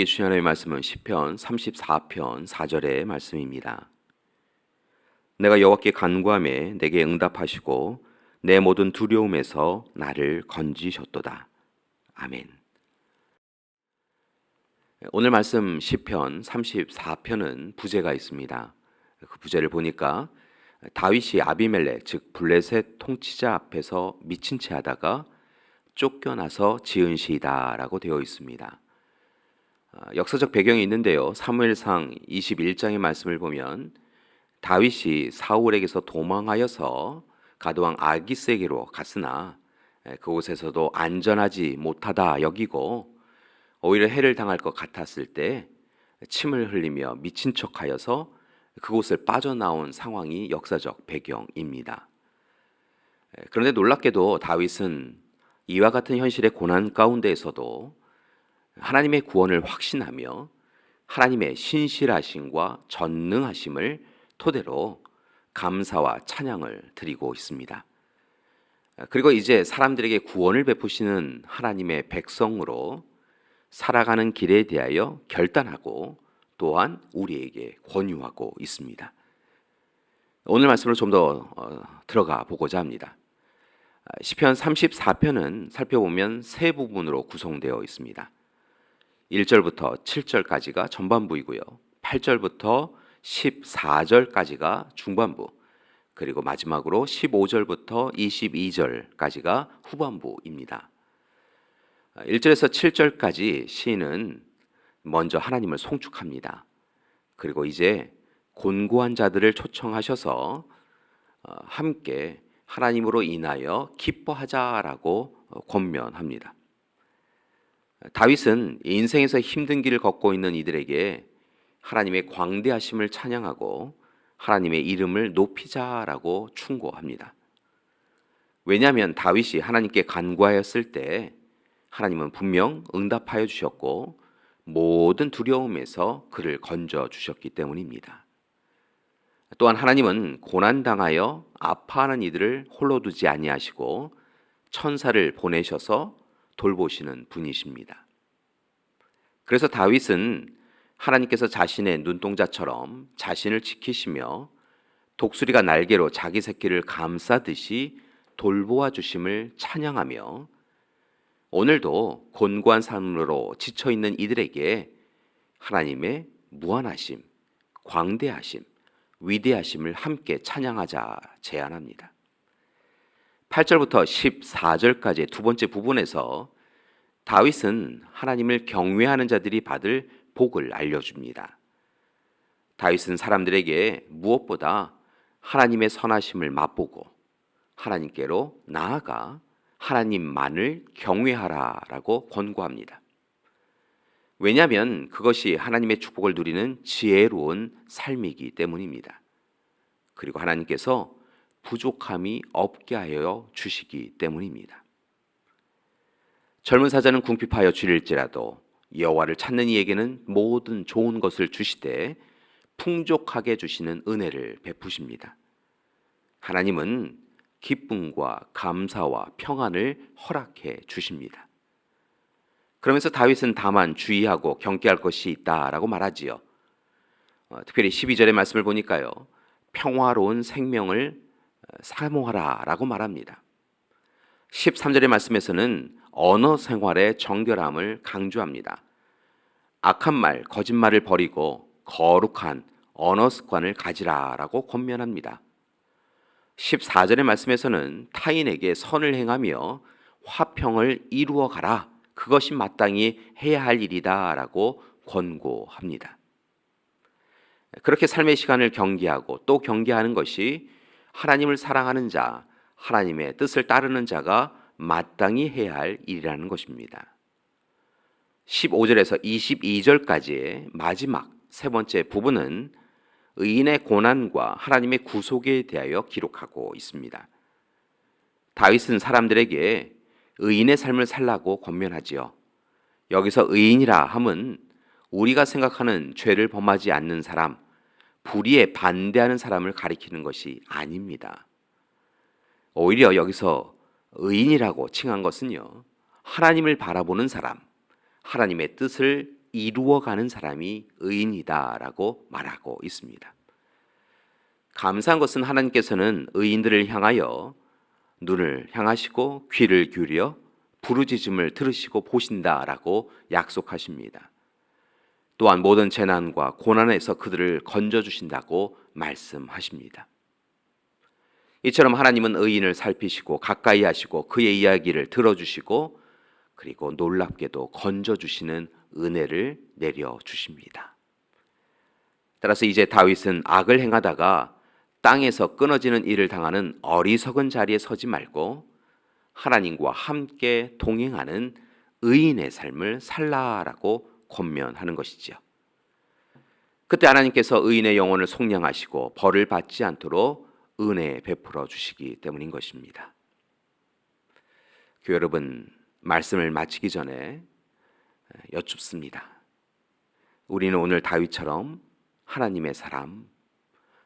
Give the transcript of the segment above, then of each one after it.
우리에게 주신 하나님의 말씀은 시편 34편 4절의 말씀입니다. 내가 여호와께 간구함에 내게 응답하시고 내 모든 두려움에서 나를 건지셨도다. 아멘. 오늘 말씀 시편 34편은 부제가 있습니다. 그 부제를 보니까 다윗이 아비멜렉 즉 블레셋 통치자 앞에서 미친 채 하다가 쫓겨나서 지은 시이다라고 되어 있습니다. 아, 역사적 배경이 있는데요. 사무엘상 21장의 말씀을 보면 다윗이 사울에게서 도망하여서 가드왕 아기스에게로 갔으나 그곳에서도 안전하지 못하다 여기고 오히려 해를 당할 것 같았을 때 침을 흘리며 미친 척하여서 그곳을 빠져나온 상황이 역사적 배경입니다. 그런데 놀랍게도 다윗은 이와 같은 현실의 고난 가운데에서도 하나님의 구원을 확신하며 하나님의 신실하심과 전능하심을 토대로 감사와 찬양을 드리고 있습니다. 그리고 이제 사람들에게 구원을 베푸시는 하나님의 백성으로 살아가는 길에 대하여 결단하고 또한 우리에게 권유하고 있습니다. 오늘 말씀을 좀더 어, 들어가 보고자 합니다. 시편 34편은 살펴보면 세 부분으로 구성되어 있습니다. 1절부터 7절까지가 전반부이고요. 8절부터 14절까지가 중반부, 그리고 마지막으로 15절부터 22절까지가 후반부입니다. 1절에서 7절까지 시인은 먼저 하나님을 송축합니다. 그리고 이제 곤고한 자들을 초청하셔서 어, 함께 하나님으로 인하여 기뻐하자라고 권면합니다. 다윗은 인생에서 힘든 길을 걷고 있는 이들에게 하나님의 광대하심을 찬양하고 하나님의 이름을 높이자라고 충고합니다. 왜냐하면 다윗이 하나님께 간구하였을 때 하나님은 분명 응답하여 주셨고 모든 두려움에서 그를 건져 주셨기 때문입니다. 또한 하나님은 고난 당하여 아파하는 이들을 홀로 두지 아니하시고 천사를 보내셔서 돌보시는 분이십니다. 그래서 다윗은 하나님께서 자신의 눈동자처럼 자신을 지키시며 독수리가 날개로 자기 새끼를 감싸듯이 돌보아 주심을 찬양하며 오늘도 곤고한 삶으로 지쳐 있는 이들에게 하나님의 무한하심, 광대하심, 위대하심을 함께 찬양하자 제안합니다. 8절부터 14절까지 두 번째 부분에서 다윗은 하나님을 경외하는 자들이 받을 복을 알려줍니다. 다윗은 사람들에게 무엇보다 하나님의 선하심을 맛보고 하나님께로 나아가 하나님만을 경외하라라고 권고합니다. 왜냐하면 그것이 하나님의 축복을 누리는 지혜로운 삶이기 때문입니다. 그리고 하나님께서 부족함이 없게 하여 주시기 때문입니다. 젊은 사자는 궁핍하여 줄일지라도 여호와를 찾는 이에게는 모든 좋은 것을 주시되 풍족하게 주시는 은혜를 베푸십니다. 하나님은 기쁨과 감사와 평안을 허락해 주십니다. 그러면서 다윗은 다만 주의하고 경계할 것이 있다라고 말하지요. 어, 특별히 12절의 말씀을 보니까요. 평화로운 생명을 어, 사모하라 라고 말합니다. 13절의 말씀에서는 언어 생활의 정결함을 강조합니다. 악한 말, 거짓말을 버리고 거룩한 언어 습관을 가지라 라고 권면합니다. 14절의 말씀에서는 타인에게 선을 행하며 화평을 이루어 가라. 그것이 마땅히 해야 할 일이다 라고 권고합니다. 그렇게 삶의 시간을 경계하고 또 경계하는 것이 하나님을 사랑하는 자, 하나님의 뜻을 따르는 자가 마땅히 해야 할 일이라는 것입니다. 15절에서 22절까지의 마지막 세 번째 부분은 의인의 고난과 하나님의 구속에 대하여 기록하고 있습니다. 다윗은 사람들에게 의인의 삶을 살라고 권면하지요. 여기서 의인이라 함은 우리가 생각하는 죄를 범하지 않는 사람, 불의에 반대하는 사람을 가리키는 것이 아닙니다. 오히려 여기서 의인이라고 칭한 것은요, 하나님을 바라보는 사람, 하나님의 뜻을 이루어가는 사람이 의인이다라고 말하고 있습니다. 감사한 것은 하나님께서는 의인들을 향하여 눈을 향하시고 귀를 기울여 부르짖음을 들으시고 보신다라고 약속하십니다. 또한 모든 재난과 고난에서 그들을 건져 주신다고 말씀하십니다. 이처럼 하나님은 의인을 살피시고 가까이 하시고 그의 이야기를 들어주시고 그리고 놀랍게도 건져주시는 은혜를 내려주십니다. 따라서 이제 다윗은 악을 행하다가 땅에서 끊어지는 일을 당하는 어리석은 자리에 서지 말고 하나님과 함께 동행하는 의인의 삶을 살라라고 권면하는 것이지요. 그때 하나님께서 의인의 영혼을 속량하시고 벌을 받지 않도록 은혜 베풀어 주시기 때문인 것입니다. 교회 여러분, 말씀을 마치기 전에 여쭙습니다. 우리는 오늘 다윗처럼 하나님의 사람,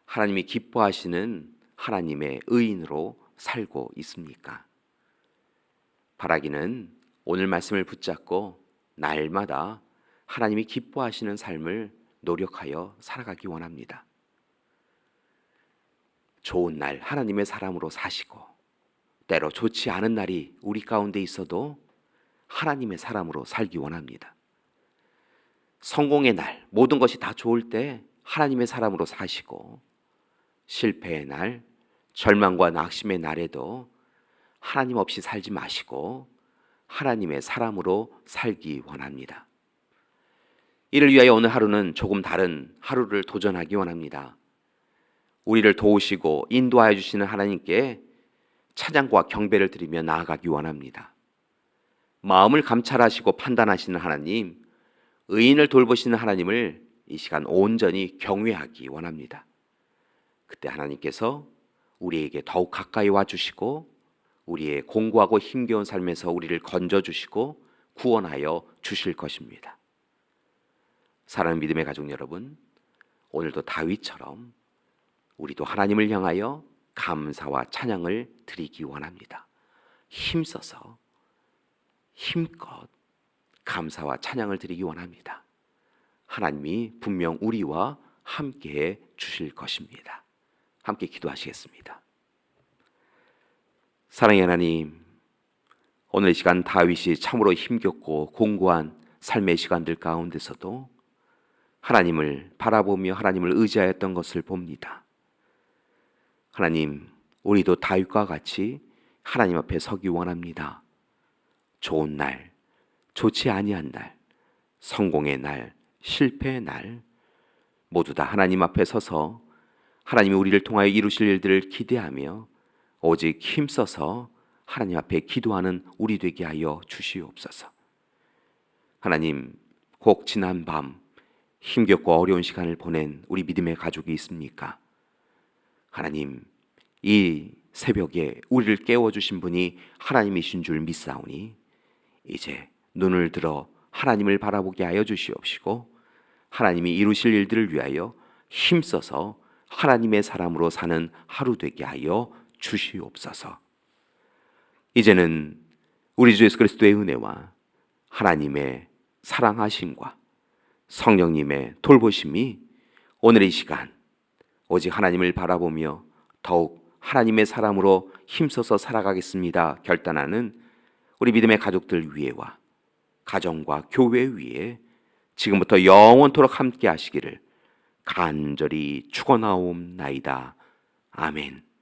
하나님이 기뻐하시는 하나님의 의인으로 살고 있습니까? 바라기는 오늘 말씀을 붙잡고 날마다 하나님이 기뻐하시는 삶을 노력하여 살아가기 원합니다. 좋은 날 하나님의 사람으로 사시고 때로 좋지 않은 날이 우리 가운데 있어도 하나님의 사람으로 살기 원합니다. 성공의 날 모든 것이 다 좋을 때 하나님의 사람으로 사시고 실패의 날 절망과 낙심의 날에도 하나님 없이 살지 마시고 하나님의 사람으로 살기 원합니다. 이를 위하여 오늘 하루는 조금 다른 하루를 도전하기 원합니다. 우리를 도우시고 인도하여 주시는 하나님께 찬양과 경배를 드리며 나아가기 원합니다. 마음을 감찰하시고 판단하시는 하나님, 의인을 돌보시는 하나님을 이 시간 온전히 경외하기 원합니다. 그때 하나님께서 우리에게 더욱 가까이 와 주시고 우리의 공고하고 힘겨운 삶에서 우리를 건져 주시고 구원하여 주실 것입니다. 사랑하는 믿음의 가족 여러분, 오늘도 다윗처럼 우리도 하나님을 향하여 감사와 찬양을 드리기 원합니다. 힘써서 힘껏 감사와 찬양을 드리기 원합니다. 하나님이 분명 우리와 함께 주실 것입니다. 함께 기도하시겠습니다. 사랑의 하나님, 오늘 이 시간 다윗이 참으로 힘겹고 공고한 삶의 시간들 가운데서도 하나님을 바라보며 하나님을 의지하였던 것을 봅니다. 하나님, 우리도 다윗과 같이 하나님 앞에 서기 원합니다. 좋은 날, 좋지 아니한 날, 성공의 날, 실패의 날 모두 다 하나님 앞에 서서 하나님이 우리를 통하여 이루실 일들을 기대하며 오직 힘써서 하나님 앞에 기도하는 우리 되게 하여 주시옵소서. 하나님, 혹 지난 밤 힘겹고 어려운 시간을 보낸 우리 믿음의 가족이 있습니까? 하나님, 이 새벽에 우리를 깨워주신 분이 하나님이신 줄 믿사오니 이제 눈을 들어 하나님을 바라보게 하여 주시옵시고 하나님이 이루실 일들을 위하여 힘써서 하나님의 사람으로 사는 하루 되게 하여 주시옵소서. 이제는 우리 주 예수 그리스도의 은혜와 하나님의 사랑하심과 성령님의 돌보심이 오늘 이 시간 오직 하나님을 바라보며 더욱 하나님의 사람으로 힘써서 살아가겠습니다. 결단하는 우리 믿음의 가족들 위에와 가정과 교회 위에 지금부터 영원토록 함께 하시기를 간절히 축원하옵나이다. 아멘.